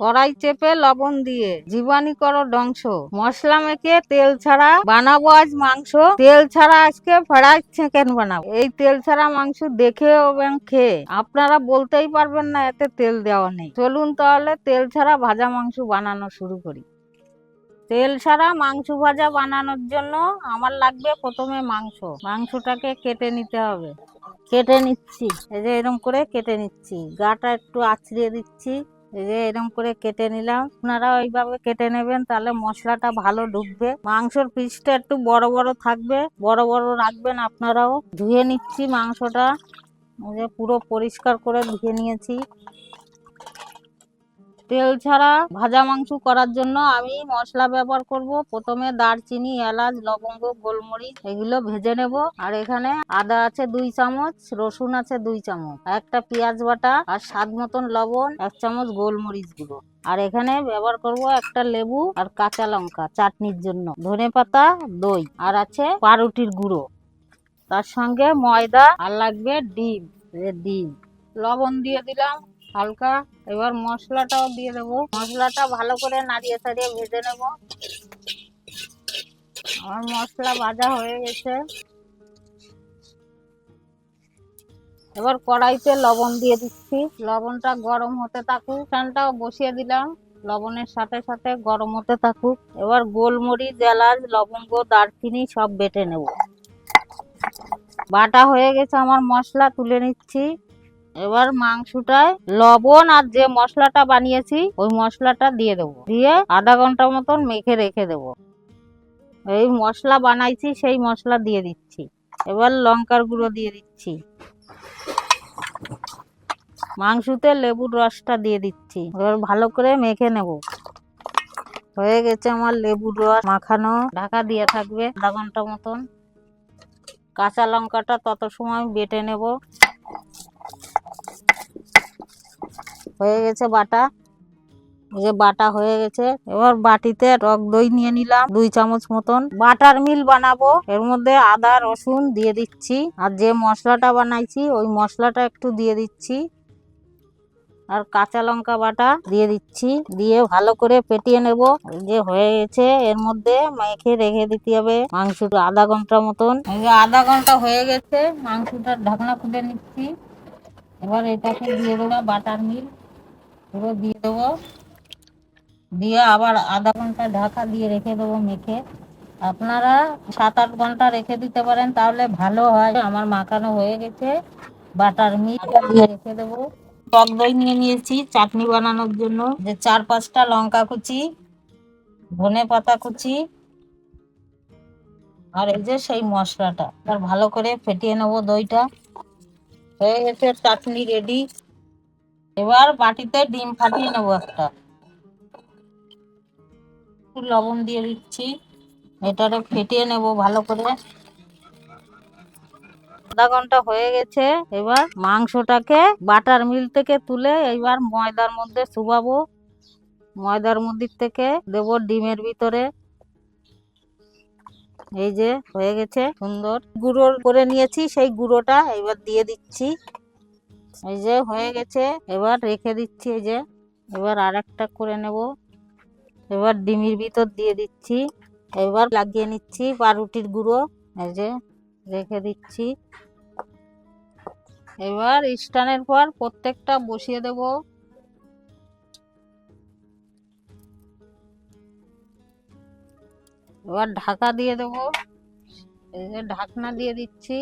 কড়াই চেপে লবণ দিয়ে জীবাণু করো ডংস মশলা মেখে তেল ছাড়া বানাবো আজ মাংস। তেল ছাড়া আজকে ফ্রাইড চিকেন বানাবো। এই তেল ছাড়া মাংস দেখে এবং খেয়ে আপনারা বলতেই পারবেন না, এতে তেল দেওয়া নেই। চলুন তাহলে তেল ছাড়া ভাজা মাংস বানানো শুরু করি। তেল ছাড়া মাংস ভাজা বানানোর জন্য আমার লাগবে প্রথমে মাংস। মাংসটাকে কেটে নিতে হবে। কেটে নিচ্ছি। এই যে এরকম করে কেটে নিচ্ছি। গাটা একটু আছড়িয়ে দিচ্ছি। যে এরকম করে কেটে নিলাম। আপনারা ওইভাবে কেটে নেবেন, তাহলে মশলাটা ভালো ঢুকবে মাংসর পিসটা একটু বড় বড় থাকবে, বড় বড় রাখবেন আপনারাও। ধুয়ে নিচ্ছি মাংসটা। পুরো পরিষ্কার করে ধুয়ে নিয়েছি। তেল ছাড়া ভাজা মাংস করার জন্য আমি মশলা ব্যবহার করব। প্রথমে দারচিনি, এলাচ, লবঙ্গ, গোলমরিচ, এগুলো ভেজে নেব। আর এখানে আদা আছে দুই চামচ, রসুন আছে দুই চামচ, একটা পেঁয়াজ বাটা আর স্বাদ মতন লবণ, এক চামচ গোলমরিচ গুঁড়ো। আর এখানে ব্যবহার করব একটা লেবু আর কাঁচা লঙ্কা চাটনির জন্য। ধনে পাতা, দই আর আছে পাউরুটির গুঁড়ো। তার সঙ্গে ময়দা আর লাগবে ডিম ডিম। লবণ দিয়ে দিলাম। হালকা। এবার মশলাটাও দিয়ে দেবো। মশলাটা ভালো করে নাড়িয়ে ছাড়িয়ে ভেজে নেব। আমার মশলা ভাজা হয়ে গেছে। এবার কড়াইতে লবণ দিয়ে দিচ্ছি। লবণটা গরম হতে থাকুক, ফ্যানটাও বসিয়ে দিলাম। লবণের সাথে সাথে গরম হতে থাকুক। এবার গোলমরিচ, এলাচ, লবঙ্গ, দারচিনি সব বেটে নেব। বাটা হয়ে গেছে, আমার মশলা তুলে নিচ্ছি। এবার মাংসটায় লবণ আর যে মশলাটা বানিয়েছি, ওই মশলাটা দিয়ে দেবো। দিয়ে আধা ঘণ্টা মতন মেখে রেখে দেবো। এই মশলা বানাইছি, সেই মশলা দিয়ে দিচ্ছি। এবার লঙ্কার গুঁড়ো দিয়ে দিচ্ছি। মাংসতে লেবুর রসটা দিয়ে দিচ্ছি। এবার ভালো করে মেখে নেব। হয়ে গেছে আমার লেবুর রস মাখানো। ঢাকা দিয়ে থাকবে আধা ঘণ্টা মতন। কাঁচা লঙ্কাটা তত সময় বেটে নেব। হয়ে গেছে বাটা। এই যে বাটা হয়ে গেছে। এবার বাটিতে টক দই নিয়ে নিলাম, দুই চামচ মতন। বাটার মিল বানাবো। এর মধ্যে আদা, রসুন দিয়ে দিচ্ছি। আর যে মশলাটা বানাইছি, ওই মশলাটা একটু দিয়ে দিচ্ছি। আর কাঁচা লঙ্কা বাটা দিয়ে দিচ্ছি। দিয়ে ভালো করে পেটিয়ে নেব। যে হয়ে গেছে। এর মধ্যে মেখে রেখে দিতে হবে মাংসটা আধা ঘণ্টা মতন। আধা ঘণ্টা হয়ে গেছে। মাংসটার ঢাকনা খুলে নিচ্ছি। এবার এটাকে দিয়ে দেবো বাটার মিল। পুরো দিয়ে দেবো। দিয়ে আবার আধা ঘণ্টা ঢাকা দিয়ে রেখে দেবো মেখে। আপনারা সাত আট ঘণ্টা রেখে দিতে পারেন, তাহলে ভালো হয়। আমার মাখানো হয়ে গেছে। বাটার মিল দিয়ে রেখে দেবো। টক দই নিয়ে নিয়েছি চাটনি বানানোর জন্য। যে চার পাঁচটা লঙ্কা কুচি, ধনে পাতা কুচি, আর এই যে সেই মশলাটা। এবার ভালো করে ফেটিয়ে নেব দইটা। হয়ে গেছে চাটনি রেডি এবার বাটিতে ডিম ফাটিয়ে নেব একটা। একটু লবণ দিয়ে দিচ্ছি। এটারে ফেটিয়ে নেব ভালো করে। আধা ঘণ্টা হয়ে গেছে, এবার মাংসটাকে বাটার মিল থেকে তুলে এবার ময়দার মধ্যে চুবাবো। ময়দার মধ্যে থেকে দেবো ডিমের ভিতরে। এই যে হয়ে গেছে সুন্দর। গুঁড়ো করে নিয়েছি, সেই গুঁড়োটা এবার দিয়ে দিচ্ছি। এই যে হয়ে গেছে, এবার রেখে দিচ্ছি এই যে, এবার আর একটা করে নেব। এবার ডিমির ভিতর দিয়ে দিচ্ছি, এবার লাগিয়ে নিচ্ছি পাউরুটির গুঁড়ো, এই যে রেখে দিচ্ছি। এবার স্টানের পর প্রত্যেকটা বসিয়ে দেব। এবার ঢাকা দিয়ে দেব। এই যে ঢাকনা দিয়ে দিচ্ছি।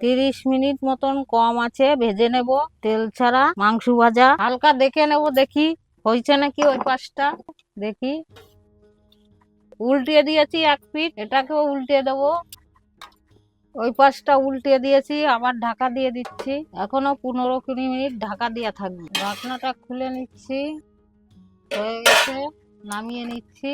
তিরিশ মিনিট মতন কম আছে, ভেজে নেব, তেল ছাড়া, মাংস ভাজা। হালকা দেখে নেব, দেখি হয়েছে নাকি ওই পাশটা। দেখি। উল্টিয়ে দিয়েছি এক পিঠ, এটাকেও উল্টিয়ে দেবো। ওই পাশটা উল্টিয়ে দিয়েছি, আবার ঢাকা দিয়ে দিচ্ছি। এখনও পনেরো কুড়ি মিনিট ঢাকা দিয়ে থাকবে। ঢাকনাটা খুলে নিচ্ছি। হয়ে গেছে, নামিয়ে নিচ্ছি।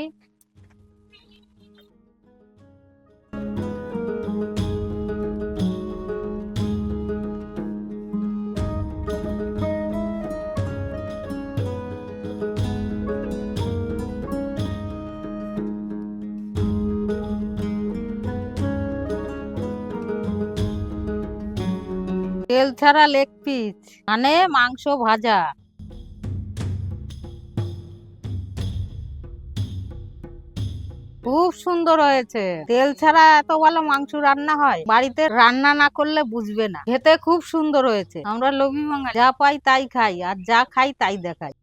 তেল ছাড়া লেগ পিস মানে মাংস ভাজা। খুব সুন্দর হয়েছে। তেল ছাড়া এত ভালো মাংস রান্না হয়, বাড়িতে রান্না না করলে বুঝবে না। খেতে খুব সুন্দর হয়েছে। আমরা লবি বাঙালি, যা পাই তাই খাই, আর যা খাই তাই দেখাই।